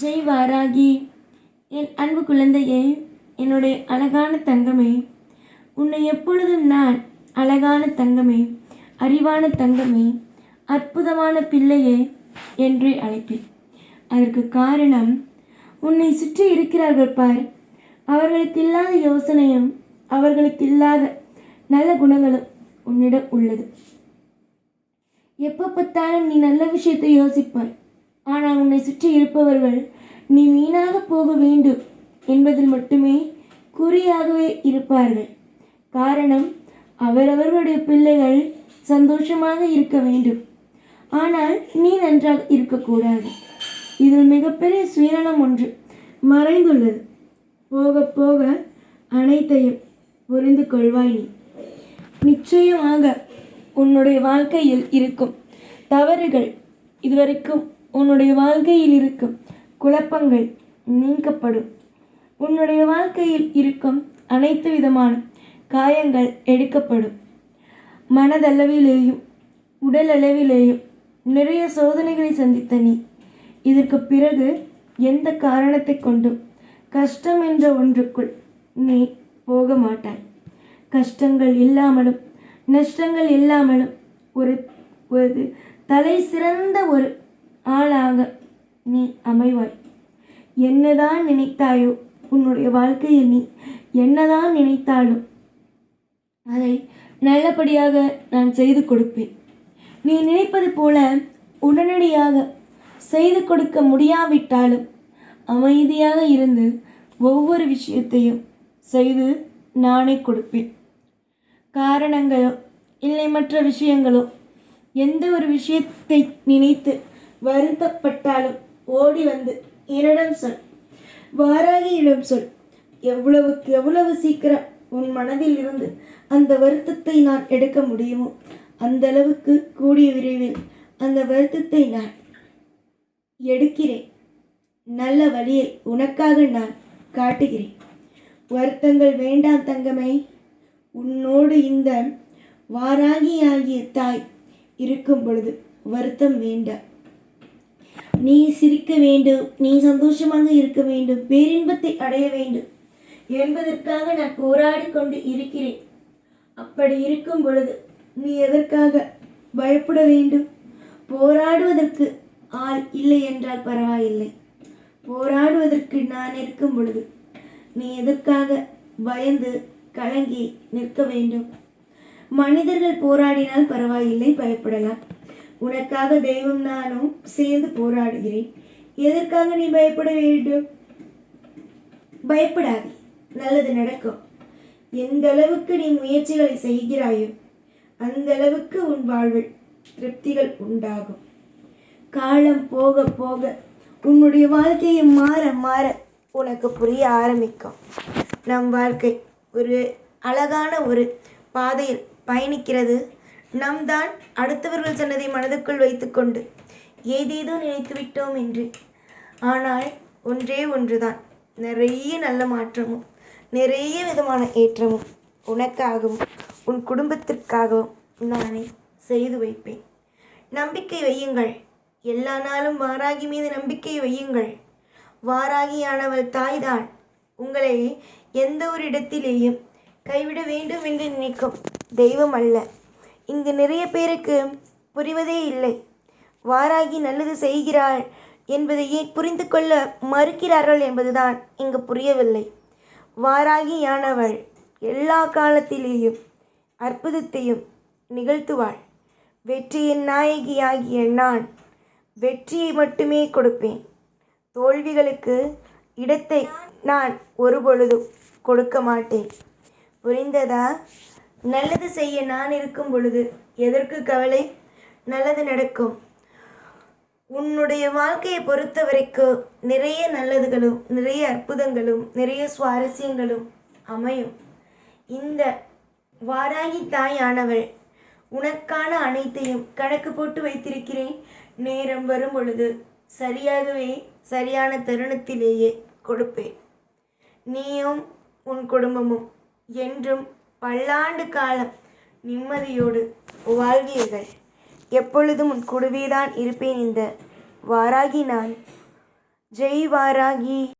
ஜெய் வாராகி என் அன்பு குழந்தையே என்னுடைய அழகான தங்கமே உன்னை எப்பொழுதும் நான் அழகான தங்கமே அறிவான தங்கமே அற்புதமான பிள்ளையே என்றே அழைப்பேன். அதற்கு காரணம் உன்னை சுற்றி இருக்கிறார்கள் பார். அவர்களுக்கு இல்லாத யோசனையும் அவர்களுக்கு இல்லாத நல்ல குணங்களும் உன்னிடம் உள்ளது. எப்போ பார்த்தாலும் நீ நல்ல விஷயத்தை யோசிப்பாய். ஆனால் உன்னை சுற்றி இருப்பவர்கள் நீ மீனாக போக வேண்டும் என்பதில் மட்டுமே குறியாகவே இருப்பார்கள். காரணம் அவரவர்களுடைய பிள்ளைகள் சந்தோஷமாக இருக்க வேண்டும். ஆனால் நீ நன்றாக இருக்கக்கூடாது. இதில் மிகப்பெரிய சுயநலம் ஒன்று மறைந்துள்ளது. போக போக அனைத்தையும் புரிந்து கொள்வாய் நீ. நிச்சயமாக உன்னுடைய வாழ்க்கையில் இருக்கும் தவறுகள் இதுவரைக்கும் உன்னுடைய வாழ்க்கையில் இருக்கும் குழப்பங்கள் நீக்கப்படும். உன்னுடைய வாழ்க்கையில் இருக்கும் அனைத்து விதமான காயங்கள் எடுக்கப்படும். மனதளவிலேயும் உடல் அளவிலேயும் நிறைய சோதனைகளை சந்தித்த நீ. இதற்கு பிறகு எந்த காரணத்தை கொண்டும் கஷ்டம் என்ற ஒன்றுக்குள் நீ போக மாட்டாய். கஷ்டங்கள் இல்லாமலும் நஷ்டங்கள் இல்லாமலும் ஒரு ஒரு தலை சிறந்த ஒரு ஆளாக நீ அமைவாய். என்னதான் நினைத்தாயோ உன்னுடைய வாழ்க்கையில் நீ என்னதான் நினைத்தாலும் அதை நல்லபடியாக நான் செய்து கொடுப்பேன். நீ நினைப்பது போல உடனடியாக செய்து கொடுக்க முடியாவிட்டாலும் அமைதியாக இருந்து ஒவ்வொரு விஷயத்தையும் செய்து நானே கொடுப்பேன். காரணங்களோ இல்லை மற்ற விஷயங்களோ எந்த ஒரு விஷயத்தை நினைத்து வருத்தப்பட்டாலும் ஓடி வந்து என்னிடம் சொல். வாராகியிடம் சொல். எவ்வளவுக்கு எவ்வளவு சீக்கிரம் உன் மனதில் இருந்து அந்த வருத்தத்தை நான் எடுக்க முடியுமோ அந்த அளவுக்கு கூடிய விரைவில் அந்த வருத்தத்தை நான் எடுக்கிறேன். நல்ல வழியை உனக்காக நான் காட்டுகிறேன். வருத்தங்கள் வேண்டாம் தங்கமே. உன்னோடு இந்த வாராகி ஆகிய தாய் இருக்கும் பொழுது வருத்தம் வேண்டாம். நீ சிரிக்க வேண்டும் நீ சந்தோஷமாக இருக்க வேண்டும் பேரின்பத்தை அடைய வேண்டும். என்பதற்காக நான் போராடி கொண்டு இருக்கிறேன். அப்படி இருக்கும் பொழுது நீ எதற்காக பயப்பட வேண்டும்? போராடுவதற்கு ஆள் இல்லை என்றால் பரவாயில்லை. போராடுவதற்கு நான் இருக்கும் பொழுது நீ எதற்காக பயந்து கலங்கி நிற்க வேண்டும்? மனிதர்கள் போராடினால் பரவாயில்லை பயப்படலாம். உனக்காக தெய்வம் நானும் சேர்ந்து போராடுகிறேன். எதற்காக நீ பயப்பட வேண்டும்? பயப்படாதே நல்லது நடக்கும். எந்த அளவுக்கு நீ முயற்சிகளை செய்கிறாயோ அந்த அளவுக்கு உன் வாழ்வில் திருப்திகள் உண்டாகும். காலம் போக போக உன்னுடைய வாழ்க்கையை மாற மாற உனக்கு புரிய ஆரம்பிக்கும். நம் வாழ்க்கை ஒரு அழகான ஒரு பாதையில் பயணிக்கிறது. நாம் தான் அடுத்தவர்கள் சொன்னதை மனதுக்குள் வைத்துக்கொண்டு ஏதேதோ நினைத்து விட்டோம் என்று. ஆனால் ஒன்றே ஒன்றுதான். நிறைய நல்ல மாற்றமும் நிறைய விதமான ஏற்றமும் உனக்காகவும் உன் குடும்பத்திற்காகவும் நானே செய்து வைப்பேன். நம்பிக்கை வையுங்கள். எல்லா நாளும் வாராகி மீது நம்பிக்கை வையுங்கள். வாராகியானவள் தாய்தான். உங்களை எந்த ஒரு இடத்திலேயும் கைவிட வேண்டும் என்று நினைக்கும் தெய்வம் அல்ல. இங்கு நிறைய பேருக்கு புரிவதே இல்லை. வாராகி நல்லது செய்கிறாள் என்பதையே புரிந்து கொள்ள மறுக்கிறார்கள் என்பதுதான் இங்கு புரியவில்லை. வாராகியானவள் எல்லா காலத்திலேயும் அற்புதத்தையும் நிகழ்த்துவாள். வெற்றியின் நாயகியாகிய நான் வெற்றியை மட்டுமே கொடுப்பேன். தோல்விகளுக்கு இடத்தை நான் ஒருபொழுதும் கொடுக்க மாட்டேன். புரிந்ததா? நல்லது செய்ய நான் இருக்கும் பொழுது எதற்கு கவலை? நல்லது நடக்கும். உன்னுடைய வாழ்க்கையை பொறுத்த வரைக்கும் நிறைய நல்லதுகளும் நிறைய அற்புதங்களும் நிறைய சுவாரஸ்யங்களும் அமையும். இந்த வாராகி தாயானவள் உனக்கான அனைத்தையும் கணக்கு போட்டு வைத்திருக்கிறேன். நேரம் வரும் பொழுது சரியாகவே சரியான தருணத்திலேயே கொடுப்பேன். நீயும் உன் குடும்பமும் என்றும் பல்லாண்டு காலம் நிம்மதியோடு வாழ்வீர்கள். எப்பொழுதும் உன் கூடவேதான் இருப்பேன் இந்த வாராகி நான். ஜெய் வாராகி.